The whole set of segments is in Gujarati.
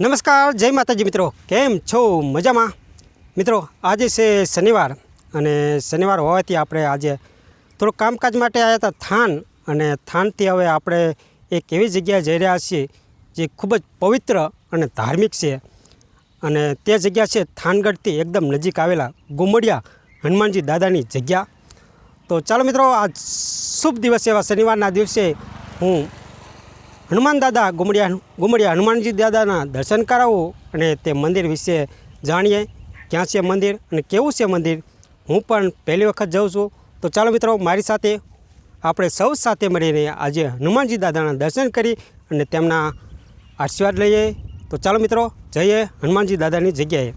નમસ્કાર, જય માતાજી મિત્રો. કેમ છો? મજામાં? મિત્રો, આજે છે શનિવાર અને શનિવાર હોવાથી આપણે આજે થોડું કામકાજ માટે આવ્યા હતા થાન અને થાનથી હવે આપણે એક એવી જગ્યાએ જઈ રહ્યા છીએ જે ખૂબ જ પવિત્ર અને ધાર્મિક છે. અને તે જગ્યા છે થાનગઢથી એકદમ નજીક આવેલા ગુમડિયા હનુમાનજી દાદાની જગ્યા. તો ચાલો મિત્રો આ શુભ દિવસ એવા શનિવારના દિવસે હું હનુમાન દાદા, ગુમડિયા ગુમડિયા હનુમાનજી દાદાના દર્શન કરાવો અને તે મંદિર વિશે જાણીએ. ક્યાં છે મંદિર અને કેવું છે મંદિર? હું પણ પહેલી વખત જાઉં છું. તો ચાલો મિત્રો, મારી સાથે આપણે સૌ સાથે મળીને આજે હનુમાનજી દાદાના દર્શન કરી અને તેમના આશીર્વાદ લઈએ. તો ચાલો મિત્રો, જઈએ હનુમાનજી દાદાની જગ્યાએ.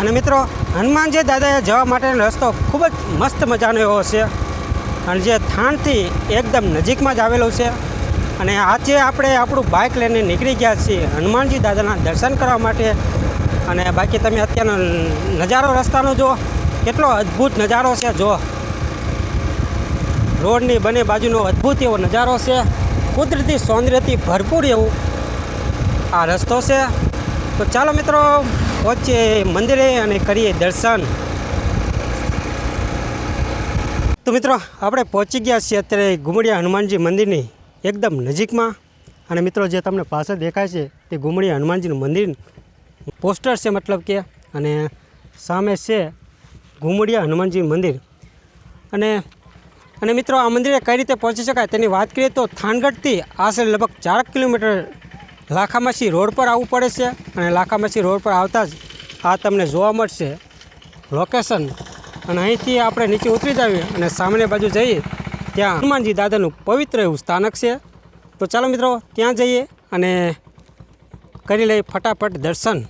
અને મિત્રો, હનુમાનજી દાદાએ જવા માટેનો રસ્તો ખૂબ જ મસ્ત મજાનો એવો છે. અને જે થાણથી એકદમ નજીકમાં જ આવેલું છે. અને આજે આપણે આપણું બાઇક લઈને નીકળી ગયા છીએ હનુમાનજી દાદાના દર્શન કરવા માટે. અને બાકી તમે અત્યારનો નજારો રસ્તાનો જુઓ. કેટલો અદ્ભુત નજારો છે જો રોડની બંને બાજુનો અદ્ભુત એવો નજારો છે. કુદરતી સૌંદર્યથી ભરપૂર એવું આ રસ્તો છે. તો ચાલો મિત્રો પહોંચીએ મંદિરે અને કરીએ દર્શન. તો મિત્રો, આપણે પહોંચી ગયા છીએ અત્યારે ગુમડિયા હનુમાનજી મંદિરની એકદમ નજીકમાં. અને મિત્રો, જે તમને પાછળ દેખાય છે તે ગુમડિયા હનુમાનજીનું મંદિર પોસ્ટર છે મતલબ કે, અને સામે છે ઘુમડિયા હનુમાનજી મંદિર. અને અને મિત્રો, આ મંદિરે કઈ રીતે પહોંચી શકાય તેની વાત કરીએ તો થાનગઢથી આશરે લગભગ ચાર કિલોમીટર લાખામાસી રોડ પર આવવું પડે છે અને લાખામાસી રોડ પર આવતા જ આ તમને જોવા મળશે. લોકેશન અને અહીંથી આપણે નીચે ઉતરી જઈએ અને સામેની બાજુ જઈએ, ત્યાં હનુમાનજી દાદાનું પવિત્ર એવું સ્થાનક છે. તો ચાલો મિત્રો, ત્યાં જઈએ અને કરી લઈએ ફટાફટ દર્શન.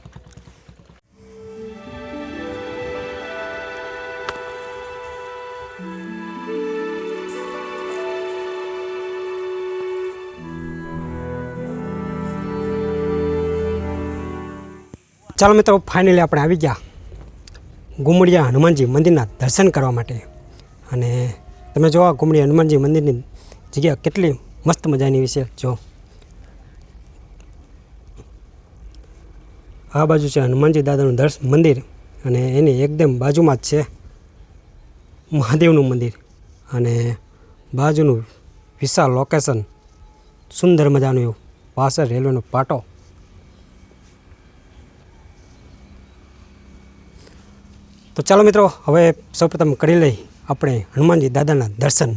ચાલો મિત્રો ફાઇનલી આપણે આવી ગયા. ગુમડિયા હનુમાનજી મંદિરના દર્શન કરવા માટે. અને તમે જો આ ગુમડિયા હનુમાનજી મંદિરની જગ્યા કેટલી મસ્ત મજાની વિશે જો. આ બાજુ છે હનુમાનજી દાદાનું દર્શ મંદિર અને એની એકદમ બાજુમાં જ છે મહાદેવનું મંદિર. અને બાજુનું વિશાળ લોકેશન સુંદર મજાનું એવું પાછળ રેલવેનો પાટો તો ચાલો મિત્રો હવે સૌપ્રથમ કરી લઈ આપણે હનુમાનજી દાદાના દર્શન.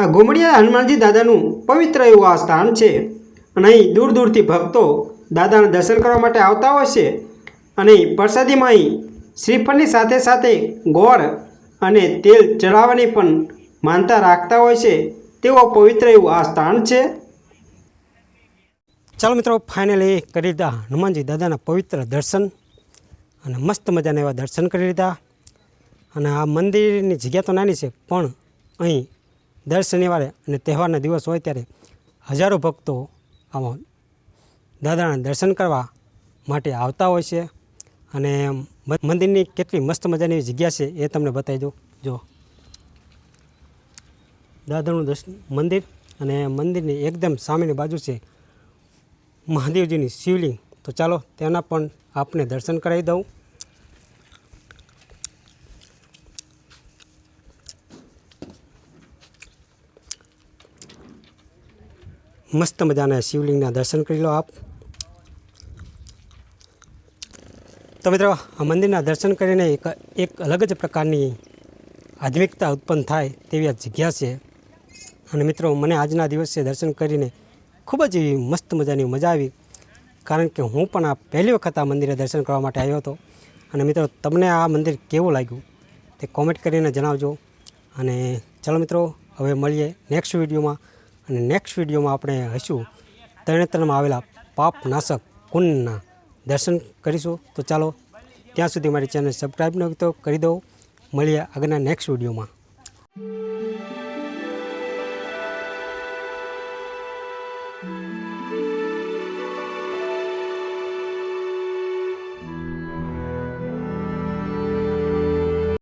આ ઘૂમડિયા હનુમાનજી દાદાનું પવિત્ર એવું આ સ્થાન છે. અને અહીં દૂર દૂરથી ભક્તો દાદાના દર્શન કરવા માટે આવતા હોય છે. અને પ્રસાદીમાં અહીં શ્રીફળની સાથે સાથે ગોળ અને તેલ ચડાવવાની પણ માનતા રાખતા હોય છે. તેવો પવિત્ર એવું આ સ્થાન છે. ચાલો મિત્રો ફાઇનલી કરી લીધા હનુમાનજી દાદાના પવિત્ર દર્શન. અને મસ્ત મજાના એવા દર્શન કરી લીધા. અને આ મંદિરની જગ્યા તો નાની છે, પણ અહીં દર શનિવારે અને તહેવારના દિવસ હોય ત્યારે હજારો ભક્તો આમાં દાદાના દર્શન કરવા માટે આવતા હોય છે. અને મંદિરની કેટલી મસ્ત મજાની જગ્યા છે એ તમને બતાવી દઉં. જો. દાદાનું દર્શન મંદિર અને મંદિરની એકદમ સામેની બાજુ છે મહાદેવજીની શિવલિંગ. તો ચાલો તેના પણ આપને દર્શન કરાવી દઉં. મસ્ત મજાના શિવલિંગના દર્શન કરી લો આપ. તો મિત્રો, આ મંદિરના દર્શન કરીને એક એક અલગ જ પ્રકારની આધ્યાત્મિકતા ઉત્પન્ન થાય તેવી આ જગ્યા છે. અને મિત્રો, મને આજના દિવસે દર્શન કરીને ખૂબ જ એવી મસ્ત મજાની મજા આવી. કારણ કે હું પણ આ પહેલી વખત આ મંદિરે દર્શન કરવા માટે આવ્યો હતો. અને મિત્રો, તમને આ મંદિર કેવું લાગ્યું તે કોમેન્ટ કરીને જણાવજો. અને ચાલો મિત્રો, હવે મળીએ નેક્સ્ટ વિડીયોમાં. અને નેક્સ્ટ વિડીયોમાં આપણે હશું તરણેતરમાં આવેલા પાપનાશક કુંડના દર્શન કરીશું. તો ચાલો, ત્યાં સુધી મારી ચેનલ સબસ્ક્રાઈબ ન તો કરી દો. મળીએ આગળના નેક્સ્ટ વિડીયોમાં.